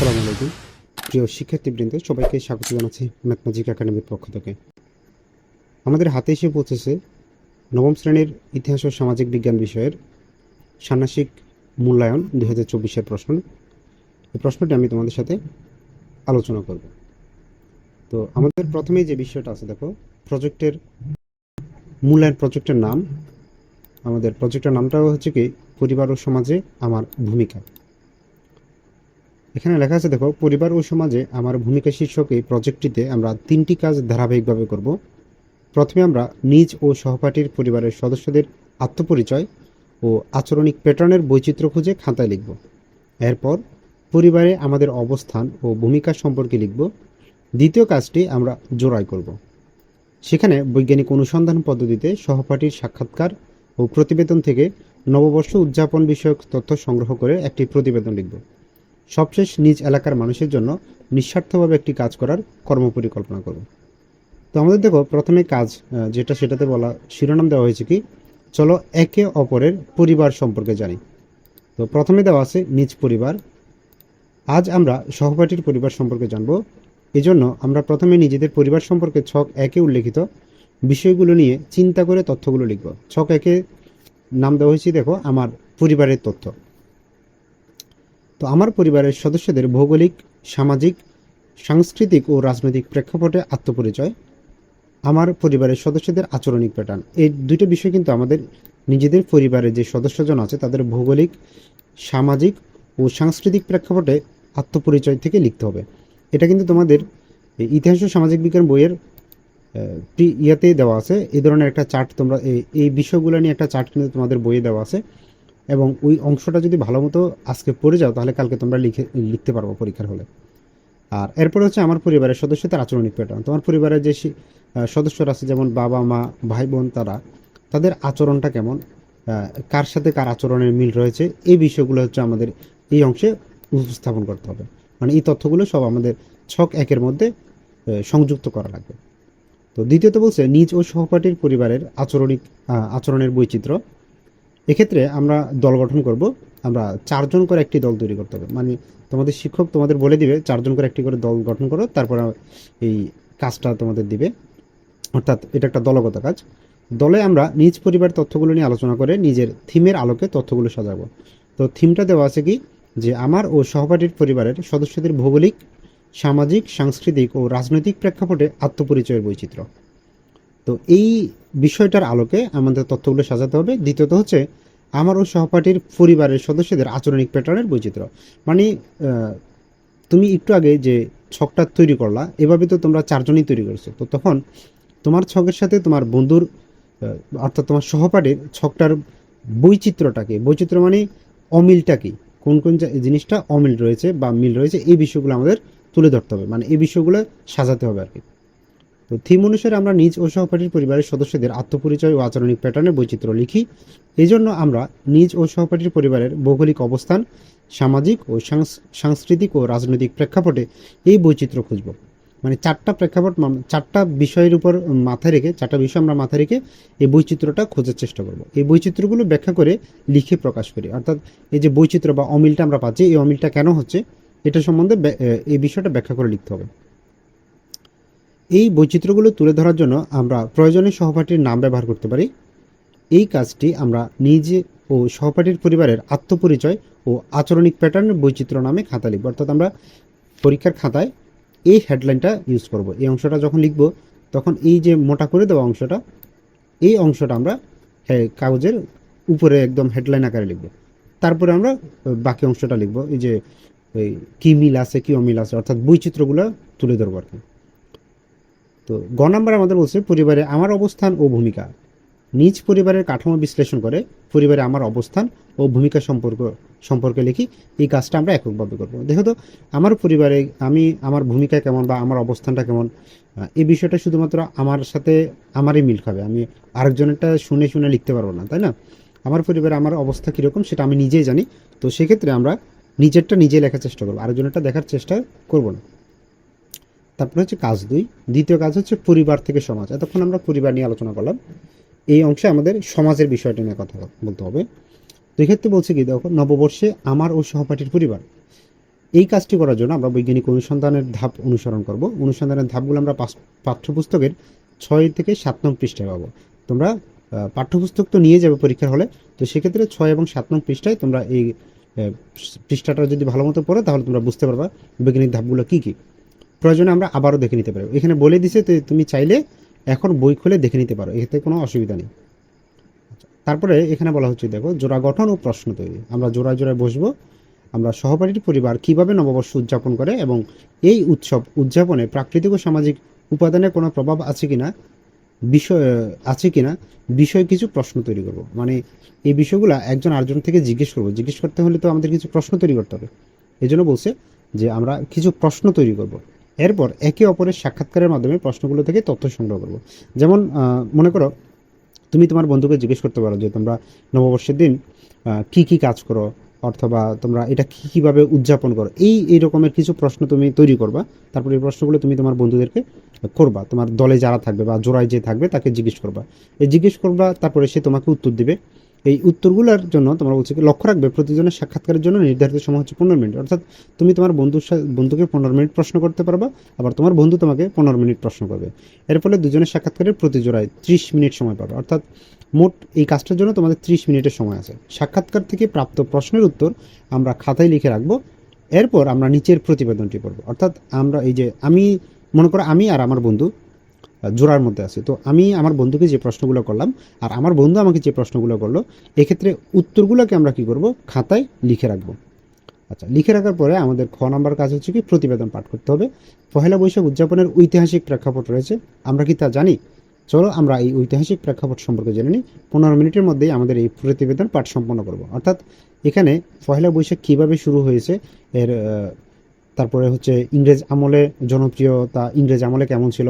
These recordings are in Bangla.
আসসালামু আলাইকুম। প্রিয় শিক্ষার্থীবৃন্দ, সবাইকে স্বাগত জানাচ্ছি ম্যাথমেটিক একাডেমির পক্ষ থেকে। আমাদের হাতে এসে পৌঁছেছে নবম শ্রেণির ইতিহাস ও সামাজিক বিজ্ঞান বিষয়ের ষান্মাসিক মূল্যায়ন দুই হাজার চব্বিশের প্রশ্ন। এই প্রশ্নটি আমি তোমাদের সাথে আলোচনা করব। তো আমাদের প্রথমেই যে বিষয়টা আছে, দেখো, প্রজেক্টের মূল্যায়ন, প্রজেক্টের নাম। আমাদের প্রজেক্টের নামটা হচ্ছে কি, পরিবার ও সমাজে আমার ভূমিকা। এখানে লেখা আছে, দেখো, পরিবার ও সমাজে আমার ভূমিকা শীর্ষক এই প্রজেক্টটিতে আমরা তিনটি কাজ ধারাবাহিকভাবে করব। প্রথমে আমরা নিজ ও সহপাঠীর পরিবারের সদস্যদের আত্মপরিচয় ও আচরণিক প্যাটার্নের বৈচিত্র্য খুঁজে খাতায় লিখব। এরপর পরিবারে আমাদের অবস্থান ও ভূমিকা সম্পর্কে লিখব। দ্বিতীয় কাজটি আমরা জোড়াই করব। সেখানে বৈজ্ঞানিক অনুসন্ধান পদ্ধতিতে সহপাঠীর সাক্ষাৎকার ও প্রতিবেদন থেকে নববর্ষ উদযাপন বিষয়ক তথ্য সংগ্রহ করে একটি প্রতিবেদন লিখব। সবশেষ নিজ এলাকার মানুষের জন্য নিঃস্বার্থভাবে একটি কাজ করার কর্মপরিকল্পনা করব। তো আমাদের দেখো, প্রথমে কাজ যেটা সেটাতে বলা, শিরোনাম দেওয়া হয়েছে কি? চলো একে অপরের পরিবার সম্পর্কে জানি। তো প্রথমে দেওয়া আছে নিজ পরিবার। আজ আমরা সহপাঠীর পরিবার সম্পর্কে জানব। এজন্য আমরা প্রথমে নিজেদের পরিবার সম্পর্কে ছক একে উল্লেখিত বিষয়গুলো নিয়ে চিন্তা করে তথ্যগুলো লিখব। ছক একে নাম দেওয়া হয়েছে, দেখো, আমার পরিবারের তথ্য। তো আমার পরিবারের সদস্যদের ভৌগোলিক, সামাজিক, সাংস্কৃতিক ও রাজনৈতিক প্রেক্ষাপটে আত্মপরিচয়, আমার পরিবারের সদস্যদের আচরণিক প্যাটার্ন এই দুটো বিষয় কিন্তু আমাদের নিজেদের পরিবারের যে সদস্যজন আছে, তাদের ভৌগোলিক, সামাজিক ও সাংস্কৃতিক প্রেক্ষাপটে আত্মপরিচয় থেকে লিখতে হবে। এটা কিন্তু তোমাদের ইতিহাস ও সামাজিক বিজ্ঞান বইয়ের ইয়াতেই দেওয়া আছে। এই ধরনের একটা চার্ট তোমরা এই বিষয়গুলো নিয়ে একটা চার্ট কিন্তু তোমাদের বইয়ে দেওয়া আছে। এবং ওই অংশটা যদি ভালো মতো আজকে পড়ে যাও, তাহলে কালকে তোমরা লিখে, লিখতে পারব পরীক্ষার হলে। আর এরপরে হচ্ছে আমার পরিবারের সদস্যদের আচরণিক প্যাটার্ন তোমার পরিবারের যে সদস্যরা আছে, যেমন বাবা, মা ভাই বোন তারা, তাদের আচরণটা কেমন? কার সাথে কার আচরণের মিল রয়েছে? এই বিষয়গুলো হচ্ছে আমাদের এই অংশে উপস্থাপন করতে হবে। মানে এই তথ্যগুলো সব আমাদের ছক একের মধ্যে সংযুক্ত করা লাগবে। তো দ্বিতীয়ত বলছে, নিজ ও সহপাঠীর পরিবারের আচরণিক আচরণের বৈচিত্র্য। এক্ষেত্রে আমরা দল গঠন করব। আমরা চারজন করে একটি দল তৈরি করতে হবে। মানে তোমাদের শিক্ষক তোমাদের বলে দিবে, চারজন করে একটি করে দল গঠন করো, তারপর এই কাজটা তোমাদের দিবে। অর্থাৎ এটা একটা দলগত কাজ। দলে আমরা নিজ পরিবার তথ্যগুলো নিয়ে আলোচনা করে নিজের থিমের আলোকে তথ্যগুলো সাজাবো। তো থিমটা দেওয়া আছে কি? যে আমার ও সহপাঠীর পরিবারের সদস্যদের ভৌগোলিক, সামাজিক, সাংস্কৃতিক ও রাজনৈতিক প্রেক্ষাপটে আত্মপরিচয়ের বৈচিত্র্য। তো এই বিষয়টার আলোকে আমাদের তথ্যগুলো সাজাতে হবে। দ্বিতীয়ত হচ্ছে, আমার ও সহপাঠীর পরিবারের সদস্যদের আচরণিক প্যাটার্নের বৈচিত্র্য। মানে তুমি একটু আগে যে ছকটা তৈরি করলা, এভাবে তো তোমরা চারজনই তৈরি করেছ। তো তখন তোমার ছকের সাথে তোমার বন্ধুর অর্থাৎ তোমার সহপাঠীর ছকটার বৈচিত্র্যটাকে বৈচিত্র্য মানে অমিলটা কি? কোন কোন জিনিসটা অমিল রয়েছে বা মিল রয়েছে, এই বিষয়গুলো আমাদের তুলে ধরতে হবে। মানে এই বিষয়গুলো সাজাতে হবে আর কি। তো থিম অনুসারে আমরা নিজ ও সহপাঠীর পরিবারের সদস্যদের আত্মপরিচয় ও আচরণিক প্যাটার্নের বৈচিত্র্য লিখি। এই জন্য আমরা নিজ ও সহপাঠীর পরিবারের ভৌগোলিক অবস্থান, সামাজিক ও সাংস- সাংস্কৃতিক ও রাজনৈতিক প্রেক্ষাপটে এই বৈচিত্র্য খুঁজব। মানে চারটা প্রেক্ষাপট চারটা বিষয়ের উপর মাথায় রেখে, চারটা বিষয় আমরা মাথায় রেখে এই বৈচিত্র্যটা খোঁজার চেষ্টা করব। এই বৈচিত্র্যগুলো ব্যাখ্যা করে লিখে প্রকাশ করি। অর্থাৎ এই যে বৈচিত্র্য বা অমিলটা আমরা পাচ্ছি, এই অমিলটা কেন হচ্ছে, এটা সম্বন্ধে এই বিষয়টা ব্যাখ্যা করে লিখতে হবে। এই বৈচিত্র্যগুলো তুলে ধরার জন্য আমরা প্রয়োজনে সহপাঠীর নাম ব্যবহার করতে পারি। এই কাজটি আমরা নিজে ও সহপাঠীর পরিবারের আত্মপরিচয় ও আচরণিক প্যাটার্নের বৈচিত্র্য নামে খাতা লিখব। অর্থাৎ আমরা পরীক্ষার খাতায় এই হেডলাইনটা ইউজ করব। এই অংশটা যখন লিখব, তখন এই যে মোটা করে দেওয়া অংশটা, এই অংশটা আমরা কাগজের উপরে একদম হেডলাইন আকারে লিখব। তারপরে আমরা বাকি অংশটা লিখব। এই যে কি মিল আছে কি অমিল আছে, অর্থাৎ বৈচিত্র্যগুলো তুলে ধরবো আর কি। তো গ নাম্বার আমাদের বলছে, পরিবারে আমার অবস্থান ও ভূমিকা। নিজ পরিবারের কাঠামো বিশ্লেষণ করে পরিবারে আমার অবস্থান ও ভূমিকা সম্পর্ক, সম্পর্কে লিখি। এই কাজটা আমরা এককভাবে করব। দেখো তো, আমার পরিবারে আমি, আমার ভূমিকা কেমন বা আমার অবস্থানটা কেমন এই বিষয়টা শুধুমাত্র আমার সাথে আমারই মিল খাবে। আমি আরেকজনেরটা শুনে শুনে লিখতে পারব না, তাই না? আমার পরিবারে আমার অবস্থা কীরকম সেটা আমি নিজেই জানি। তো সেক্ষেত্রে আমরা নিজেরটা নিজে লেখার চেষ্টা করব। আরেকজনেরটা দেখার চেষ্টা করব না। তারপরে হচ্ছে কাজ দুই। দ্বিতীয় কাজ হচ্ছে পরিবার থেকে সমাজ। এতক্ষণ আমরা পরিবার নিয়ে আলোচনা করলাম। এই অংশে আমাদের সমাজের বিষয়টা নিয়ে কথা বলতে হবে। তো এক্ষেত্রে বলছে কি, দেখো, নববর্ষে আমার ও সহপাঠীর পরিবার। এই কাজটি করার জন্য আমরা বৈজ্ঞানিক অনুসন্ধানের ধাপ অনুসরণ করব। অনুসন্ধানের ধাপগুলো আমরা পাঠ্যপুস্তকের ছয় থেকে সাত নং পৃষ্ঠায় পাবো। তোমরা পাঠ্যপুস্তক তো নিয়ে যাবে পরীক্ষার হলে, তো সেক্ষেত্রে ছয় এবং সাত নং পৃষ্ঠায় তোমরা এই পৃষ্ঠাটা যদি ভালো মতো পড়ো, তাহলে তোমরা বুঝতে পারবা বৈজ্ঞানিক ধাপগুলো কী কী। প্রয়োজনে আমরা আবারও দেখে নিতে পারব। এখানে বলে দিছে তো তুমি চাইলে এখন বই খুলে দেখে নিতে পারো, এতে কোনো অসুবিধা নেই। তারপরে এখানে বলা হচ্ছে, দেখো, জোড়া গঠন ও প্রশ্ন তৈরি। আমরা জোড়ায় জোড়ায় বসবো। আমরা সহপাঠীর পরিবার কীভাবে নববর্ষ উদযাপন করে এবং এই উৎসব উদযাপনে প্রাকৃতিক ও সামাজিক উপাদানের কোনো প্রভাব আছে কিনা, বিষয়, আছে কিনা, বিষয়ে কিছু প্রশ্ন তৈরি করব। মানে এই বিষয়গুলো একজন আরেকজন থেকে জিজ্ঞেস করব। জিজ্ঞেস করতে হলে তো আমাদের কিছু প্রশ্ন তৈরি করতে হবে। এই জন্য বলছে যে আমরা কিছু প্রশ্ন তৈরি করব। এরপর একে অপরের সাক্ষাৎকারের মাধ্যমে প্রশ্নগুলো থেকে তথ্য সংগ্রহ করব। যেমন মনে করো, তুমি তোমার বন্ধুকে জিজ্ঞেস করতে পারো যে তোমরা নববর্ষের দিন কি কি কাজ করো? অথবা তোমরা এটা কী কীভাবে উদযাপন করো? এই এই রকমের কিছু প্রশ্ন তুমি তৈরি করবা। তারপর এই প্রশ্নগুলো তুমি তোমার বন্ধুদেরকে করবা। তোমার দলে যারা থাকবে বা জোড়ায় যে থাকবে তাকে জিজ্ঞেস করবা। এই জিজ্ঞেস করবা, তারপরে সে তোমাকে উত্তর দিবে। এই উত্তরগুলোর জন্য তোমার বলছে কি, লক্ষ্য রাখবে, প্রতিজনের সাক্ষাৎকারের জন্য নির্ধারিত সময় হচ্ছে পনেরো মিনিট। অর্থাৎ তুমি তোমার বন্ধুর বন্ধুকে পনেরো মিনিট প্রশ্ন করতে পারবা, আবার তোমার বন্ধু তোমাকে পনেরো মিনিট প্রশ্ন করবে। এর ফলে দুজনের সাক্ষাৎকারের প্রতি জোড়ায় ত্রিশ মিনিট সময় পাবে। অর্থাৎ মোট এই কাজটার জন্য তোমাদের ত্রিশ মিনিটের সময় আছে। সাক্ষাৎকার থেকে প্রাপ্ত প্রশ্নের উত্তর আমরা খাতায় লিখে রাখব। এরপর আমরা নিচের প্রতিবেদনটি পড়ব। অর্থাৎ আমরা এই যে আমি, মনে করো আমি আর আমার বন্ধু জোড়ার মধ্যে আছে। তো আমি আমার বন্ধুকে যে প্রশ্নগুলো করলাম, আর আমার বন্ধু আমাকে যে প্রশ্নগুলো করল, এক্ষেত্রে উত্তরগুলোকে আমরা কি করব? খাতায় লিখে রাখব। আচ্ছা লিখে রাখার পরে আমাদের খ নাম্বার কাজ হচ্ছে কি? প্রতিবেদন পাঠ করতে হবে। পহেলা বৈশাখ উদযাপনের ঐতিহাসিক প্রেক্ষাপট রয়েছে। আমরা কি তা জানি? চলো আমরা এই ঐতিহাসিক প্রেক্ষাপট সম্পর্কে জেনে নিই। পনেরো মিনিটের মধ্যেই আমাদের এই প্রতিবেদন পাঠ সম্পন্ন করব। অর্থাৎ এখানে পহেলা বৈশাখ কীভাবে শুরু হয়েছে, এর তারপরে হচ্ছে ইংরেজ আমলে জনপ্রিয়তা, ইংরেজ আমলে কেমন ছিল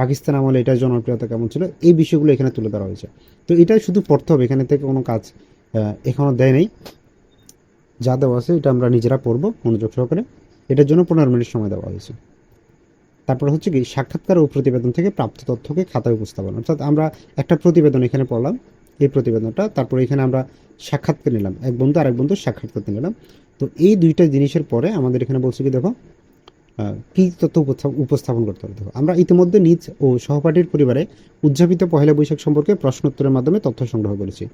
পাকিস্তান আমলে এটার জনপ্রিয়তা কেমন ছিল এই বিষয়গুলো এখানে তুলে ধরা হয়েছে। তো এটা শুধু পড়তে হবে এখানে থেকে কোনো কাজ আহ, এখনও দেয় নাই। যা দেওয়া আছে এটা আমরা নিজেরা পড়ব মনোযোগ সহকারে। এটার জন্য পনেরো মিনিট সময় দেওয়া হয়েছে। তারপর হচ্ছে কি সাক্ষাৎকার ও প্রতিবেদন থেকে প্রাপ্ত তথ্যকে খাতায় উপস্থাপন। অর্থাৎ আমরা একটা প্রতিবেদন এখানে পড়লাম এই প্রতিবেদনটা। তারপর এখানে আমরা সাক্ষাৎকার নিলাম। এক বন্ধু আরেক বন্ধু সাক্ষাৎকার নিলাম। তো এই দুইটা জিনিসের পরে আমাদের এখানে বলছে কি দেখো কি তথ্য উপস্থা- উপস্থাপন করতে হবে? দেখো, আমরা ইতিমধ্যে নিজ ও সহপাঠীর পরিবারে উদযাপিত পহেলা বৈশাখ সম্পর্কে প্রশ্নোত্তরের মাধ্যমে তথ্য সংগ্রহ করেছি।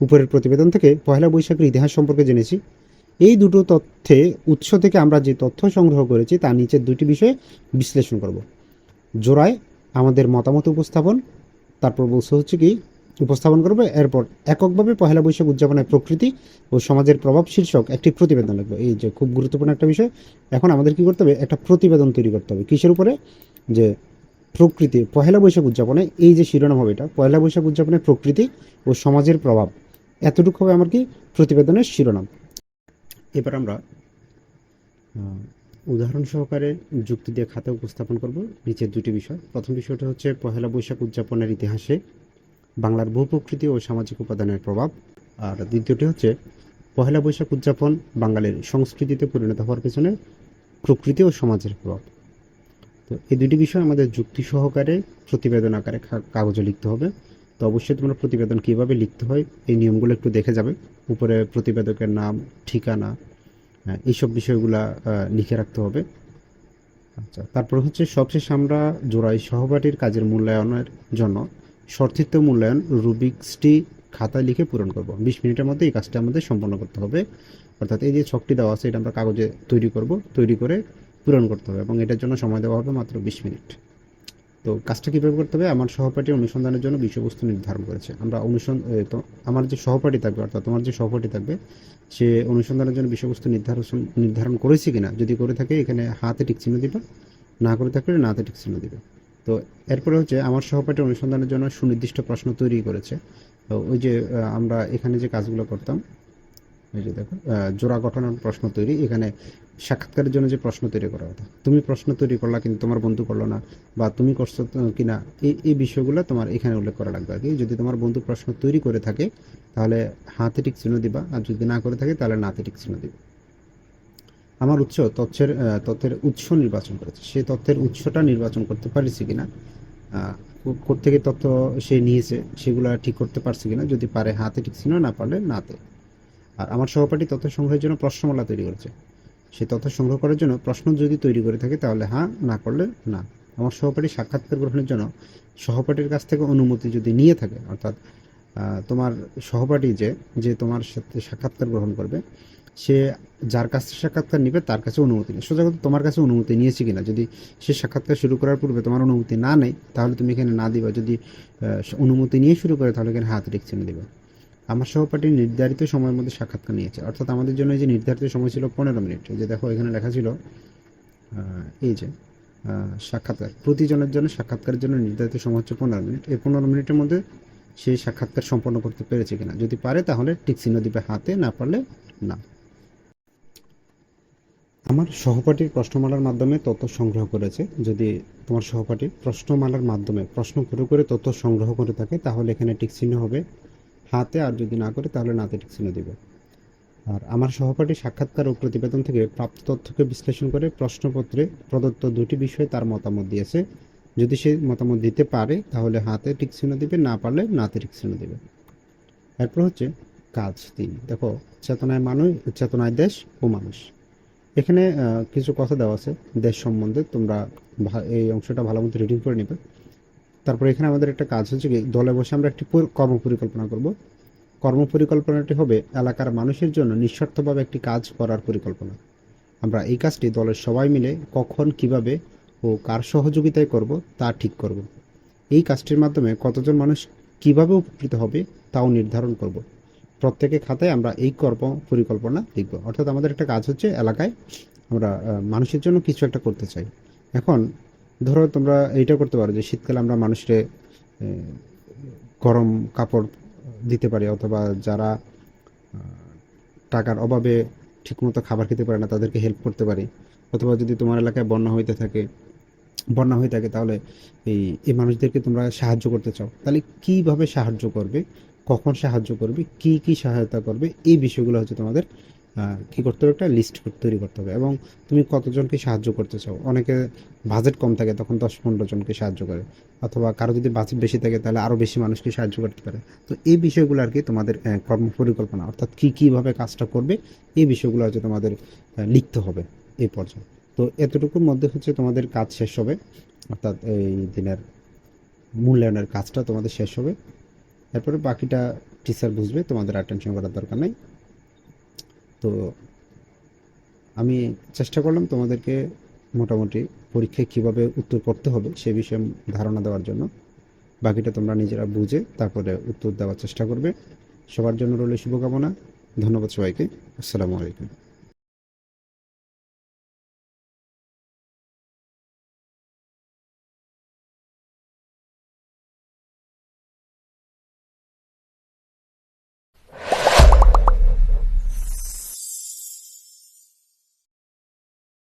উপরের প্রতিবেদন থেকে পহেলা বৈশাখের ইতিহাস সম্পর্কে জেনেছি। এই দুটো তথ্যে উৎস থেকে আমরা যে তথ্য সংগ্রহ করেছি তা নিচের দুটি বিষয়ে বিশ্লেষণ করব। জোড়ায় আমাদের মতামত উপস্থাপন, তারপর বলছে হচ্ছে কি উপস্থাপন করবে। এরপর এককভাবে পহেলা বৈশাখ উদযাপনের প্রকৃতি ও সমাজের প্রভাব শীর্ষক একটি প্রতিবেদন লাগবে। এই যে খুব গুরুত্বপূর্ণ একটা বিষয়। এখন আমাদের কি করতে হবে? একটা প্রতিবেদন তৈরি করতে হবে। কিসের উপরে? যে প্রকৃতি, পহেলা বৈশাখ উদযাপনে এই যে শিরোনাম হবে এটা, পহেলা বৈশাখ উদযাপনের প্রকৃতি ও সমাজের প্রভাব, এতটুকু হবে আমার কি প্রতিবেদনের শিরোনাম। এবার আমরা উদাহরণ সহকারে যুক্তি দিয়ে খাতা উপস্থাপন করব। নিচের দুটি বিষয়। প্রথম বিষয়টা হচ্ছে পহেলা বৈশাখ উদযাপনের ইতিহাসে বাংলার ভূপ্রকৃতি ও সামাজিক উপাদানের প্রভাব। আর দ্বিতীয়টি হচ্ছে পহেলা বৈশাখ উদযাপন বাঙালির সংস্কৃতিতে পরিণত হওয়ার পেছনে প্রকৃতি ও সমাজের প্রভাব। তো এই দুটি বিষয় আমাদের যুক্তি সহকারে প্রতিবেদন আকারে কাগজে লিখতে হবে। তো অবশ্যই তোমরা প্রতিবেদন কীভাবে লিখতে হয় এই নিয়মগুলো একটু দেখে যাবে। উপরে প্রতিবেদকের নাম ঠিকানা হ্যাঁ, এইসব বিষয়গুলা লিখে রাখতে হবে। আচ্ছা তারপর হচ্ছে সবশেষে আমরা জোড়াই সহপাঠীর কাজের মূল্যায়নের জন্য সর্থিত মূল্যায়ন রুবিক্সটি খাতায় লিখে পূরণ করব। বিশ মিনিটের মধ্যে এই কাজটা আমাদের সম্পন্ন করতে হবে। অর্থাৎ এই যে ছকটি দেওয়া আছে, এটা আমরা কাগজে তৈরি করব। তৈরি করে পূরণ করতে হবে এবং এটার জন্য সময় দেওয়া হবে মাত্র বিশ মিনিট। তো কাজটা কীভাবে করতে হবে? আমার সহপাঠী অনুসন্ধানের জন্য বিষয়বস্তু নির্ধারণ করেছে। আমরা অনুসন্ধান তো আমার যে সহপাঠী থাকবে, অর্থাৎ তোমার যে সহপাঠী থাকবে, সে অনুসন্ধানের জন্য বিষয়বস্তু নির্ধারণ নির্ধারণ করেছে কিনা, যদি করে থাকে, এখানে হাতে টিক চিহ্ন দিবে। না করে থাকলে নাতে টিক চিহ্ন দিবে। তো এরপরে হচ্ছে আমার সহপাঠী অনুসন্ধানের জন্য সুনির্দিষ্ট প্রশ্ন তৈরি করেছে। ওই যে আমরা এখানে যে কাজগুলো করতাম, এই যে দেখো জোড়া গঠনের প্রশ্ন তৈরি, এখানে সাক্ষাৎকারের জন্য যে প্রশ্ন তৈরি করা কথা তুমি প্রশ্ন তৈরি করলা কিন্তু তোমার বন্ধু করল না, বা তুমি করছ কিনা, এই এই বিষয়গুলো তোমার এখানে উল্লেখ করা লাগবে আর কি। যদি তোমার বন্ধু প্রশ্ন তৈরি করে থাকে, তাহলে হাতে টিক চিহ্ন দিবা, আর যদি না করে থাকে, তাহলে নাতে টিক চিহ্ন দিবা। আমার উৎস তথ্যের তথ্যের উৎস নির্বাচন করেছে। সেই তথ্যের উৎসটা নির্বাচন করতে পারছি কিনা থেকে তথ্য সে নিয়েছে, সেগুলো ঠিক করতে পারছে কিনা, যদি পারে হাতে ঠিক ছিল না পারলে নাতে। আর আমার সহপাঠী তথ্য সংগ্রহের জন্য প্রশ্নমালা তৈরি করেছে। সে তথ্য সংগ্রহ করার জন্য প্রশ্ন যদি তৈরি করে থাকে, তাহলে হ্যাঁ না করলে না। আমার সহপাঠী সাক্ষাৎকার গ্রহণের জন্য সহপাঠীর কাছ থেকে অনুমতি যদি নিয়ে থাকে, অর্থাৎ তোমার সহপাঠী যে যে তোমার সাথে সাক্ষাৎকার গ্রহণ করবে সে যার কাছে সাক্ষাৎকার নিবে, তার কাছে অনুমতি নেই। সোজা কথা, তোমার কাছে অনুমতি নিয়েছে কিনা? যদি সে সাক্ষাৎকার শুরু করার পূর্বে তোমার অনুমতি না নেই, তাহলে তুমি এখানে না দিবা। যদি অনুমতি নিয়ে শুরু করে, তাহলে এখানে হাত চিহ্ন দিবা। আমার সহপাঠী নির্ধারিত সময়ের মধ্যে সাক্ষাৎকার নিয়েছে। অর্থাৎ আমাদের জন্য যে নির্ধারিত সময় ছিল পনেরো মিনিট যে দেখো, এখানে লেখা ছিল এই যে সাক্ষাৎকার। প্রতিজনের জন্য সাক্ষাৎকারের জন্য নির্ধারিত সময় হচ্ছে পনেরো মিনিট। এই পনেরো মিনিটের মধ্যে সে সাক্ষাৎকার সম্পন্ন করতে পেরেছে কিনা? যদি পারে, তাহলে টিক চিহ্ন দিবে হাতে, না পারলে না। আমার সহপাঠীর প্রশ্নমালার মাধ্যমে তথ্য সংগ্রহ করেছে। যদি তোমার সহপাঠী প্রশ্নমালার মাধ্যমে প্রশ্ন করে করে তথ্য সংগ্রহ করে থাকে, তাহলে এখানে টিক চিহ্ন হবে। হাতে আর যদি না করে, তাহলে নাতে টিক চিহ্ন দিবে। আর আমার সহপাঠী সাক্ষাৎকার ও প্রতিবেদন থেকে প্রাপ্ত তথ্যকে বিশ্লেষণ করে প্রশ্নপত্রে প্রদত্ত দুটি বিষয়ে তার মতামত দিয়েছে। যদি সে মতামত দিতে পারে, তাহলে হাতে টিক চিহ্ন দিবে, না পারলে নাতে টিক চিহ্ন দিবে। এরপর হচ্ছে কাজ তিন। দেখো, চেতনায় মানুষ, চেতনায় দেশ ও মানুষ। এখানে কিছু কথা দেওয়া আছে দেশ সম্বন্ধে। তোমরা এই অংশটা ভালো মতো রিডিং করে নেবে। তারপর এখানে আমাদের একটা কাজ হচ্ছে কি, দলে বসে আমরা একটি কর্ম পরিকল্পনা করব। কর্ম পরিকল্পনাটি হবে এলাকার মানুষের জন্য নিঃস্বার্থভাবে একটি কাজ করার পরিকল্পনা। আমরা এই কাজটি দলের সবাই মিলে কখন, কীভাবে ও কার সহযোগিতায় করব তা ঠিক করব। এই কাজটির মাধ্যমে কতজন মানুষ কীভাবে উপকৃত হবে তাও নির্ধারণ করব। প্রত্যেকে খাতায় আমরা এই কর্ম পরিকল্পনা লিখব। অর্থাৎ আমাদের একটা কাজ হচ্ছে এলাকায় আমরা মানুষের জন্য কিছু একটা করতে চাই। এখন ধরো তোমরা এইটা করতে পারো যে শীতকালে আমরা মানুষের গরম কাপড় দিতে পারি অথবা যারা টাকার অভাবে ঠিকমতো খাবার খেতে পারে না তাদেরকে হেল্প করতে পারি। অথবা যদি তোমার এলাকায় বন্যা হইতে থাকে, বন্যা হয়ে থাকে তাহলে এই এই মানুষদেরকে তোমরা সাহায্য করতে চাও। তাহলে কীভাবে সাহায্য করবে? কখন সাহায্য করবে, কি কি সহায়তা করবে, এই বিষয়গুলো হচ্ছে তোমাদের কি করতে হবে, একটা লিস্ট তৈরি করতে হবে। এবং তুমি কতজনকে সাহায্য করতে চাও? অনেকে বাজেট কম থাকে, তখন দশ পনেরো জনকে সাহায্য করে। অথবা কারও যদি বাজেট বেশি থাকে, তাহলে আরও বেশি মানুষকে সাহায্য করতে পারে। তো এই বিষয়গুলো আর কি তোমাদের কর্ম পরিকল্পনা অর্থাৎ কী কীভাবে কাজটা করবে, এই বিষয়গুলো হচ্ছে তোমাদের লিখতে হবে এই পর্যায়ে। তো এতটুকুর মধ্যে হচ্ছে তোমাদের কাজ শেষ হবে। অর্থাৎ এই দিনের মূল্যায়নের কাজটা তোমাদের শেষ হবে। এরপরে বাকিটা টিচার বুঝবে, তোমাদের আর টেনশন করার দরকার নেই। তো আমি চেষ্টা করলাম তোমাদেরকে মোটামুটি পরীক্ষায় কীভাবে উত্তর করতে হবে সে বিষয়ে ধারণা দেওয়ার জন্য। বাকিটা তোমরা নিজেরা বুঝে তারপরে উত্তর দেওয়ার চেষ্টা করবে। সবার জন্য রইল শুভকামনা। ধন্যবাদ সবাইকে। আসসালামু আলাইকুম।